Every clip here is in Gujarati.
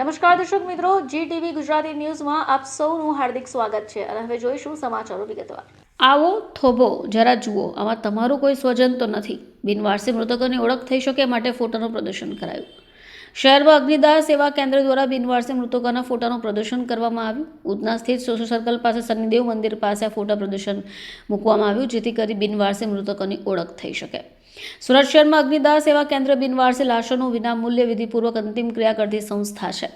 નમસ્કાર દર્શક મિત્રો જી ટીવી ગુજરાતી ન્યૂઝમાં આપ સૌનું હાર્દિક સ્વાગત છે અને હવે જોઈશું સમાચારો વિગતવાર. આવો, થોભો, જરા જુઓ, આમાં તમારું કોઈ સ્વજન તો નથી. બિનવારસી મૃતકોની ઓળખ થઈ શકે માટે ફોટોનું પ્રદર્શન કરાયું. શહેરમાં અગ્નિદાહ સેવા કેન્દ્ર દ્વારા બિનવારસી મૃતકોના ફોટાનું પ્રદર્શન કરવામાં આવ્યું. ઉધના સ્થિત સોશિયલ સર્કલ પાસે શનિદેવ મંદિર પાસે આ ફોટા પ્રદર્શન મૂકવામાં આવ્યું, જેથી કરી બિનવારસી મૃતકોની ઓળખ થઈ શકે. સુરત શહેરમાં અગ્નિદાહ સેવા કેન્દ્ર બિનવારસી લાશોનું વિનામૂલ્યે વિધિપૂર્વક અંતિમ ક્રિયા કરતી સંસ્થા છે.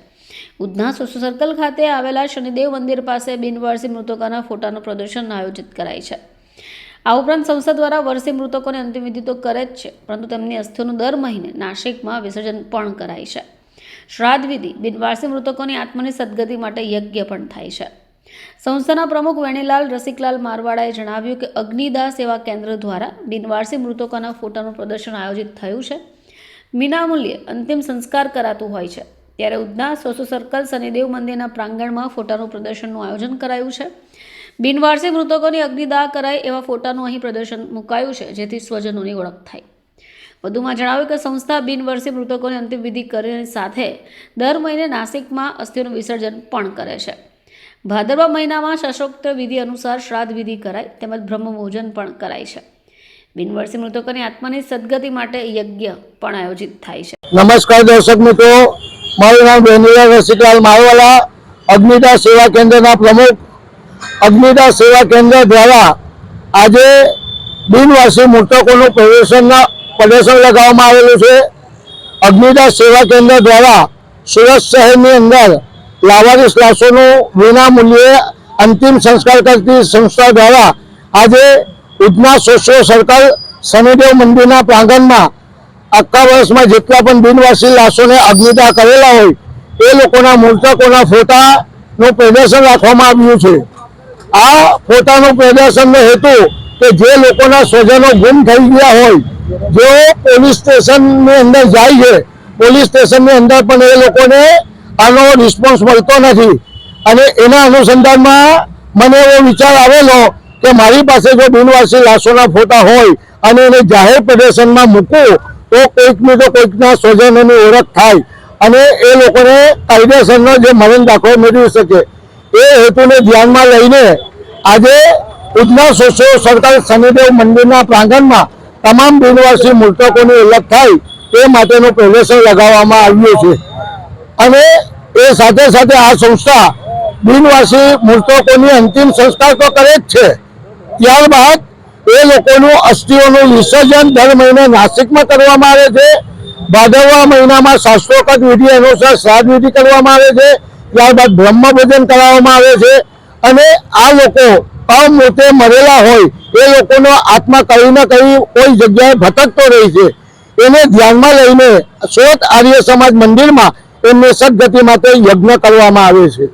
ઉધના સોશિયલ સર્કલ ખાતે આવેલા શનિદેવ મંદિર પાસે બિનવારસી મૃતકોના ફોટાનું પ્રદર્શન આયોજિત કરાય છે. આ ઉપરાંત સંસ્થા દ્વારા વર્ષે મૃતકોને અંતિમવિધિ તો કરે જ છે, પરંતુ તેમની અસ્થિઓનું દર મહિને નાસિકમાં વિસર્જન પણ કરાય છે. શ્રાદ્ધ વિધિ બિનવારસી મૃતકોની આત્માની સદગતિ માટે યજ્ઞ પણ થાય છે. સંસ્થાના પ્રમુખ વેણીલાલ રસિકલાલ મારવાડાએ જણાવ્યું કે અગ્નિદાહ સેવા કેન્દ્ર દ્વારા બિનવારસી મૃતકોના ફોટાનું પ્રદર્શન આયોજિત થયું છે. વિનામૂલ્યે અંતિમ સંસ્કાર કરાતું હોય છે. ત્યારે ઉધના સોસો સર્કલ શનિદેવ મંદિરના પ્રાંગણમાં ફોટાનું પ્રદર્શનનું આયોજન કરાયું છે. બિનવારસી મૃતકોની અગ્નિદાહ કરાય એવા ફોટાનું અહીં પ્રદર્શન મુકાયું છે, જેથી સ્વજનોની ઓળખ થાય. વધુમાં જણાવ્યું કે સંસ્થા બિનવારસી મૃતકોની અંતિમવિધિ કરીને સાથે દર મહિને નાસિકમાં અસ્થિઓનું વિસર્જન પણ કરે છે. ભાદરવા મહિનામાં સશોક્ત વિધિ અનુસાર શ્રાદ્ધ વિધિ કરાય, તેમજ બ્રહ્મભોજન પણ કરાય છે. બિનવર્ષી મૃતકોની આત્માની સદગતિ માટે યજ્ઞ પણ આયોજિત થાય છે. નમસ્કાર દર્શક મિત્રો, મારું નામ વેનીલા રસિકલાલ મારવાલા અગ્નિદાસ સેવા કેન્દ્રના પ્રમુખ અગ્નિદાસ સેવા કેન્દ્ર દ્વારા આજે બિનવાસી મૃતકોનું પ્રદર્શનના પ્રદર્શન લગાવવામાં આવેલું છે. અગ્નિદા સેવા કેન્દ્ર દ્વારા સુરત શહેરની અંદર લાવારીસ લાશોનું વિનામૂલ્યે અંતિમ સંસ્કાર કરતી સંસ્થા દ્વારા આજે ઉધના સોશિયો સર્કલ શનિદેવ મંદિરના પ્રાંગણમાં આખા વર્ષમાં જેટલા પણ બિનવાસી લાશોને અગ્નિદા કરેલા હોય, એ લોકોના મૃતકોના ફોટાનું પ્રદર્શન રાખવામાં આવ્યું છે. આ ફોટાનું પ્રદર્શનનો હેતુ કે જે લોકોના સ્વજનો ગુમ થઈ ગયા હોય, જેઓ પોલીસ સ્ટેશનની અંદર જાય છે, પોલીસ સ્ટેશનની અંદર પણ એ લોકોને આનો રિસ્પોન્સ મળતો નથી. અને એના અનુસંધાનમાં મને એવો વિચાર આવેલો કે મારી પાસે જો બિનવાસી લાશોના ફોટા હોય અને એને જાહેર પ્રદર્શનમાં મૂકું, તો કોઈકની તો કોઈકના સ્વજનોની ઓળખ થાય. અને એ લોકોને કાયદેસરનો જે મરણ દાખલો મેળવી શકે. એ હેતુને ધ્યાનમાં લઈને આજે ઉધના સોસો સરકાર શનિદેવ મંદિરના પ્રાંગણમાં તમામ બિનવાસી મૃતકોની ઓળખ થાય એ માટેનું પ્રદર્શન લગાવવામાં આવ્યું છે. અને એ સાથે સાથે આ સંસ્થા બિનવાસી મૃતકોની અંતિમ સંસ્કાર તો કરે જ છે. ત્યારબાદ એ લોકોનું અસ્થિઓનું વિસર્જન દર મહિને નાસિકમાં કરવામાં આવે છે. ભાદરવા મહિનામાં શાસ્ત્રોકત વિધિ અનુસાર શ્રાદ્ધ વિધિ કરવામાં આવે છે. ત્યારબાદ બ્રહ્મભોજન કરાવવામાં આવે છે અને આ લોકો અમૃતે મરેલા હોય એ લોકોનો આત્મા કઈ ને કઈ કોઈ જગ્યાએ ભટકતો રહે છે. એને ધ્યાનમાં લઈને સોત આર્ય સમાજ મંદિરમાં એમને સદગતિ માટે યજ્ઞ કરવામાં આવે છે.